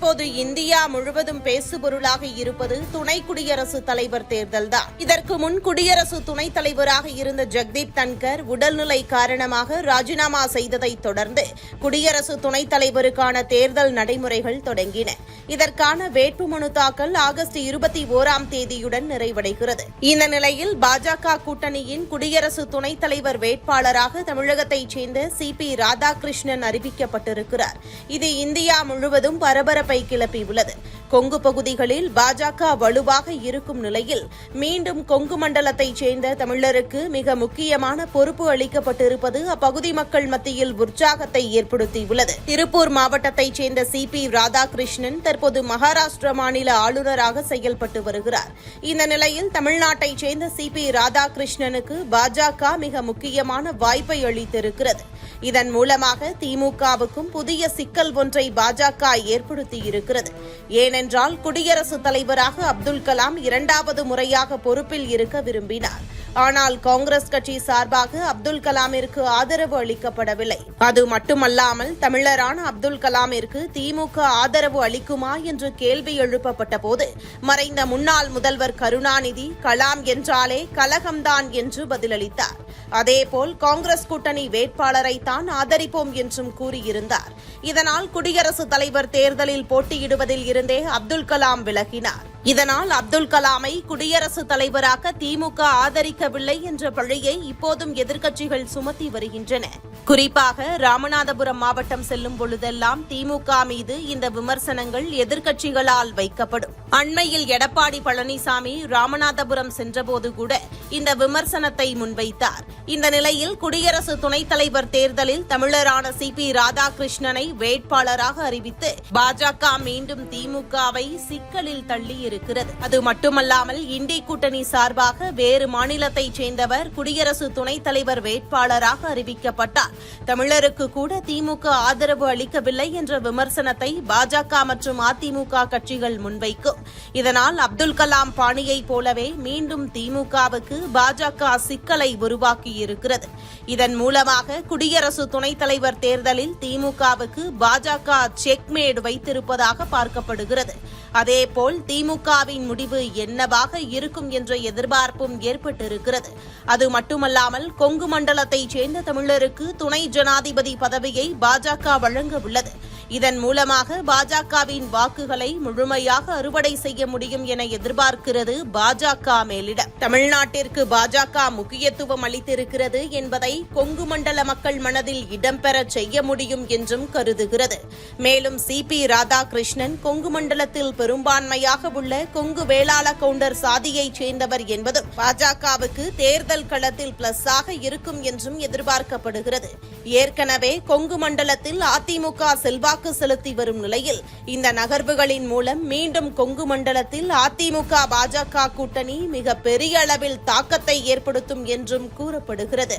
தற்போது இந்தியா முழுவதும் பேசுபொருளாக இருப்பது துணை குடியரசுத் தலைவர் தேர்தல்தான். இதற்கு முன் குடியரசு துணைத் தலைவராக இருந்த ஜெக்தீப் தன்கர் உடல்நிலை காரணமாக ராஜினாமா செய்ததை தொடர்ந்து குடியரசு துணைத் தலைவருக்கான தேர்தல் நடைமுறைகள் தொடங்கின. இதற்கான வேட்புமனு தாக்கல் ஆகஸ்ட் இருபத்தி ஓராம் தேதியுடன் நிறைவடைகிறது. இந்த நிலையில் பாஜக கூட்டணியின் குடியரசு துணைத் தலைவர் வேட்பாளராக தமிழகத்தைச் சேர்ந்த சி பி ராதாகிருஷ்ணன் அறிவிக்கப்பட்டிருக்கிறார். இது இந்தியா முழுவதும் பரபரப்பு கிளப்பியுள்ளது கொங்கு பகுதிகளில் பாஜக வலுவாக இருக்கும் நிலையில் மீண்டும் கொங்கு மண்டலத்தைச் சேர்ந்த தமிழருக்கு மிக முக்கியமான பொறுப்பு அளிக்கப்பட்டிருப்பது அப்பகுதி மக்கள் மத்தியில் உற்சாகத்தை ஏற்படுத்தியுள்ளது. திருப்பூர் மாவட்டத்தைச் சேர்ந்த சி பி ராதாகிருஷ்ணன் தற்போது மகாராஷ்டிர மாநில ஆளுநராக செயல்பட்டு வருகிறார். இந்த நிலையில் தமிழ்நாட்டைச் சேர்ந்த சி பி ராதாகிருஷ்ணனுக்கு பாஜக மிக முக்கியமான வாய்ப்பை அளித்திருக்கிறது. இதன் மூலமாக திமுகவுக்கும் புதிய சிக்கல் ஒன்றை பாஜக ஏற்படுத்தியிருக்கிறது. ஏனென்றால் குடியரசுத் தலைவராக அப்துல் கலாம் இரண்டாவது முறையாக பொறுப்பில் இருக்க விரும்பினார். ஆனால் காங்கிரஸ் கட்சி சார்பாக அப்துல் கலாமிற்கு ஆதரவு அளிக்கப்படவில்லை. அது மட்டுமல்லாமல் தமிழரான அப்துல் கலாமிற்கு திமுக ஆதரவு அளிக்குமா என்று கேள்வி எழுப்பப்பட்ட போது மறைந்த முன்னாள் முதல்வர் கருணாநிதி கலாம் என்றாலே கலகம்தான் என்று பதிலளித்தார். அதேபோல் காங்கிரஸ் கூட்டணி வேட்பாளரை தான் ஆதரிப்போம் என்றும் கூறியிருந்தார். இதனால் குடியரசுத் தலைவர் தேர்தலில் போட்டியிடுவதில் இருந்தே அப்துல் கலாம் விலகினார். இதனால் அப்துல் கலாமை குடியரசுத் தலைவராக திமுக ஆதரிக்கவில்லை என்ற பழியை இப்போதும் எதிர்க்கட்சிகள் சுமத்தி வருகின்றன. குறிப்பாக ராமநாதபுரம் மாவட்டம் செல்லும் பொழுதெல்லாம் திமுக மீது இந்த விமர்சனங்கள் எதிர்க்கட்சிகளால் வைக்கப்படும். அண்மையில் எடப்பாடி பழனிசாமி ராமநாதபுரம் சென்றபோது கூட இந்த விமர்சனத்தை முன்வைத்தார். இந்த நிலையில் குடியரசு துணைத் தலைவர் தேர்தலில் தமிழரான சி பி ராதாகிருஷ்ணனை வேட்பாளராக அறிவித்து பாஜக மீண்டும் திமுகவை சிக்கலில் தள்ளியிருக்கிறது. அது மட்டுமல்லாமல் இண்டி கூட்டணி சார்பாக வேறு மாநிலத்தைச் சேர்ந்தவர் குடியரசு துணைத் தலைவர் வேட்பாளராக அறிவிக்கப்பட்டார். தமிழருக்கு கூட திமுக ஆதரவு அளிக்கவில்லை என்ற விமர்சனத்தை பாஜக மற்றும் அதிமுக கட்சிகள் முன்வைக்கும். இதனால் அப்துல் கலாம் பாணியை போலவே மீண்டும் திமுகவுக்கு பாஜக சிக்கலை உருவாக்கியிருக்கிறது. இதன் மூலமாக குடியரசு துணைத் தலைவர் தேர்தலில் திமுகவுக்கு பாஜக செக்மேடு வைத்திருப்பதாக பார்க்கப்படுகிறது. அதேபோல் திமுகவின் முடிவு என்னவாக இருக்கும் என்ற எதிர்பார்ப்பும் ஏற்பட்டிருக்கிறது. அது மட்டுமல்லாமல் கொங்கு மண்டலத்தைச் சேர்ந்த தமிழருக்கு துணை ஜனாதிபதி பதவியை பாஜக வழங்க உள்ளது. இதன் மூலமாக பாஜகவின் வாக்குகளை முழுமையாக அறுவடை செய்ய முடியும் என எதிர்பார்க்கிறது பாஜக மேலிடம் தமிழ்நாட்டிற்கு பாஜக முக்கியத்துவம் அளித்திருக்கிறது என்பதை கொங்கு மண்டல மக்கள் மனதில் இடம்பெற செய்ய முடியும் என்றும் கருதுகிறது. மேலும் சி பி ராதாகிருஷ்ணன் கொங்கு மண்டலத்தில் பெரும்பான்மையாக உள்ள கொங்கு வேளாள கவுண்டர் சாதியைச் சேர்ந்தவர் என்பதும் பாஜகவுக்கு தேர்தல் களத்தில் பிளஸ்ஸாக இருக்கும் என்றும் எதிர்பார்க்கப்படுகிறது. ஏற்கனவே கொங்கு மண்டலத்தில் அதிமுக செல்வாக்கு செலுத்தி வரும் நிலையில் இந்த நகர்வுகளின் மூலம் மீண்டும் கொங்கு மண்டலத்தில் அதிமுக பாஜக கூட்டணி மிக பெரிய அளவில் தாக்கத்தை ஏற்படுத்தும் என்றும் கூறப்படுகிறது.